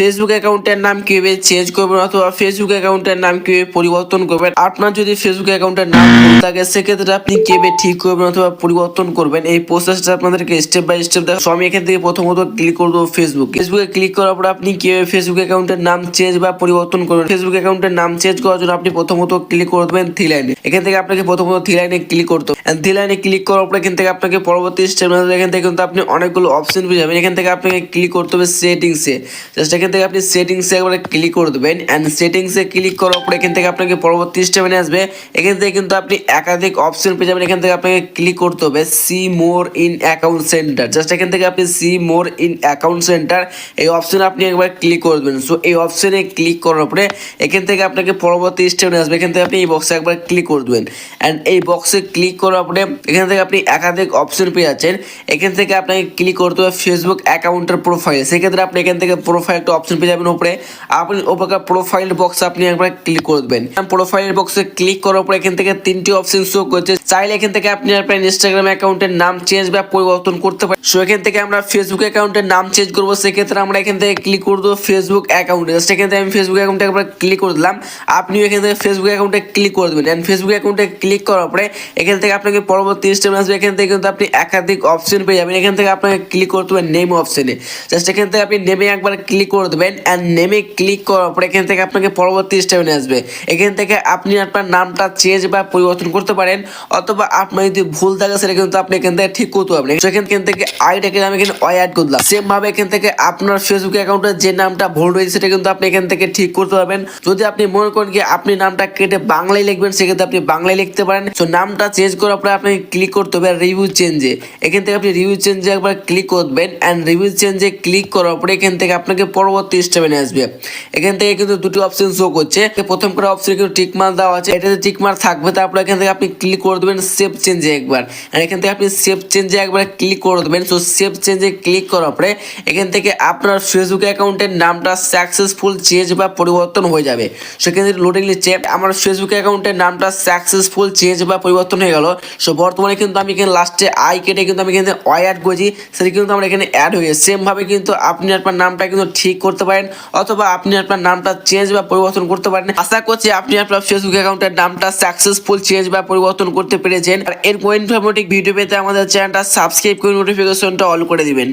Facebook অ্যাকাউন্টের নাম কীভাবে চেঞ্জ করবেন অথবা ফেসবুক অ্যাকাউন্টের নাম কীভাবে পরিবর্তন করবেন? আপনার যদি ফেসবুক অ্যাকাউন্টের নাম থাকে, সেক্ষেত্রে আপনি কীভাবে ঠিক করবেন অথবা পরিবর্তন করবেন? এই প্রসেসটা আপনাদেরকে স্টেপ বাই স্টেপ দেখো আমি এখান থেকে প্রথমত ক্লিক করে দেবো ফেসবুক ফেসবুকে ক্লিক করার পর আপনি কীভাবে ফেসবুক অ্যাকাউন্টের নাম চেঞ্জ বা পরিবর্তন করবেন? ফেসবুক অ্যাকাউন্টের নাম চেঞ্জ করার জন্য আপনি প্রথমত ক্লিক করে দেবেন থ্রি লাইনে এখান থেকে আপনাকে প্রথমত থ্রি লাইনে ক্লিক করতে হবে থ্রি লাইনে ক্লিক করার পর এখান থেকে আপনাকে পরবর্তী স্টেপ এখান থেকে কিন্তু আপনি অনেকগুলো অপশন পেয়ে যাবেন এখান থেকে আপনাকে ক্লিক করতে হবে সেটিংসে জাস্ট এখান থেকে আপনি সেটিংসে একবার ক্লিক করে দেবেন অ্যান্ড সেটিংসে ক্লিক করার পর এখান থেকে আপনাকে পরবর্তী স্টেপে নিয়ে আসবে এখান থেকে কিন্তু আপনি একাধিক অপশন পেয়ে যাবেন এখান থেকে আপনাকে ক্লিক করতে হবে see more in account centre just এখান থেকে আপনি see more in account centre এই অপশনে আপনি একবার ক্লিক করে দেবেন সো এই অপশনে ক্লিক করার পরে এখান থেকে আপনাকে পরবর্তী স্টেপে নিয়ে আসবে এখান থেকে আপনি এই বক্সে একবার ক্লিক করে দেবেন অ্যান্ড এই বক্সে ক্লিক করার পরে এখান থেকে আপনি একাধিক অপশন পেয়ে যাচ্ছেন এখান থেকে আপনাকে ক্লিক করতে হবে ফেসবুক অ্যাকাউন্টের প্রোফাইল সেক্ষেত্রে আপনি এখান থেকে প্রোফাইল একটা অপশন পেয়ে যাবেন উপরে আপনি উপরে প্রোফাইল বক্সে আপনি একবার ক্লিক করে দেবেন প্রোফাইল বক্সে ক্লিক করার পর এখান থেকে তিনটি অপশন শো করছে চাইলে এখান থেকে আপনি আপনার ইনস্টাগ্রাম অ্যাকাউন্টের নাম চেঞ্জ বা পরিবর্তন করতে পারেন সো এখান থেকে আমরা ফেসবুক অ্যাকাউন্টের নাম চেঞ্জ করব সেক্ষেত্রে আমরা এখান থেকে ক্লিক করে দেবো ফেসবুক অ্যাকাউন্টে জাস্ট এখান থেকে আমি ফেসবুক অ্যাকাউন্টে একবার ক্লিক করে দিলাম আপনিও এখান থেকে ফেসবুক অ্যাকাউন্টে ক্লিক করে দেবেন অ্যান্ড ফেসবুক অ্যাকাউন্টে ক্লিক করার পরে এখান থেকে আপনাকে পরবর্তী স্টেপ আসবে, এখান থেকে কিন্তু আপনি একাধিক অপশন পেয়ে যাবেন। এখান থেকে আপনাকে ক্লিক করতে হবে নেম অপশনে জাস্ট এখান থেকে আপনি নেমে একবার ক্লিক করে দেবেন অ্যান্ড নেমে ক্লিক করার পরে এখান থেকে আপনাকে পরবর্তী স্টেপে নিয়ে আসবে। এখান থেকে আপনি আপনার নামটা চেঞ্জ বা পরিবর্তন করতে পারেন, অথবা আপনার যদি ভুল থাকে, সেটা কিন্তু আপনি এখান থেকে ঠিক করতে পারবেন। সেখান থেকে আইটাকে আমি এখানে ওয়াই অ্যাড করলাম। সেম ভাবে এখান থেকে আপনার ফেসবুক অ্যাকাউন্টের যে নামটা ভুল রয়েছে, সেটা কিন্তু আপনি এখান থেকে ঠিক করতে পারবেন। যদি আপনি মনে করেন কি আপনি নামটা কেটে বাংলায় লিখবেন, সেক্ষেত্রে আপনি বাংলায় লিখতে পারেন। তো নামটা চেঞ্জ করার পরে আপনি ক্লিক করতে হবে রিভিউ চেঞ্জে এখান থেকে আপনি রিভিউ চেঞ্জে একবার ক্লিক করবেন অ্যান্ড রিভিউ চেঞ্জে ক্লিক করার পরে এখান থেকে আপনাকে পরবর্তী স্টেপে নিয়ে আসবে। এখান থেকে কিন্তু দুটি অপশন শো করছে। প্রথম করে অপশনে কিন্তু টিক মার্ক দেওয়া আছে। এটাতে টিক মার্ক থাকবে, তারপর এখান থেকে আপনি ক্লিক করে দেবেন সেভ চেঞ্জে একবার। আর এখান থেকে আপনি সেভ চেঞ্জে একবার ক্লিক করে দেবেন। সো সেভ চেঞ্জে ক্লিক করার পরে এখান থেকে আপনার ফেসবুক অ্যাকাউন্টের নামটা সাকসেসফুল চেঞ্জ বা পরিবর্তন হয়ে যাবে। সেখান থেকে লোডিং নিচ্ছে। আমার ফেসবুক অ্যাকাউন্টের নামটা সাকসেসফুল চেঞ্জ বা পরিবর্তন হয়ে গেল। সো বর্তমানে কিন্তু আমি এখানে লাস্টে আই কেটে কিন্তু আমি এখানে ওয়াই অ্যাড করেছি। সেটা কিন্তু আমরা এখানে অ্যাড হয়ে সেমভাবে কিন্তু আপনি আপনার নামটা কিন্তু ঠিক করতে পারেন, অথবা আপনি আপনার নামটা চেঞ্জ বা পরিবর্তন করতে পারেন। আশা করছি আপনি আপনার ফেসবুক অ্যাকাউন্টের নামটা সাকসেসফুল চেঞ্জ বা পরিবর্তন করতে পেরেছেন। আর এর ইনফরমেটিভ ভিডিও পেতে আমাদের চ্যানেলটা সাবস্ক্রাইব করে নোটিফিকেশনটা অল করে দিবেন।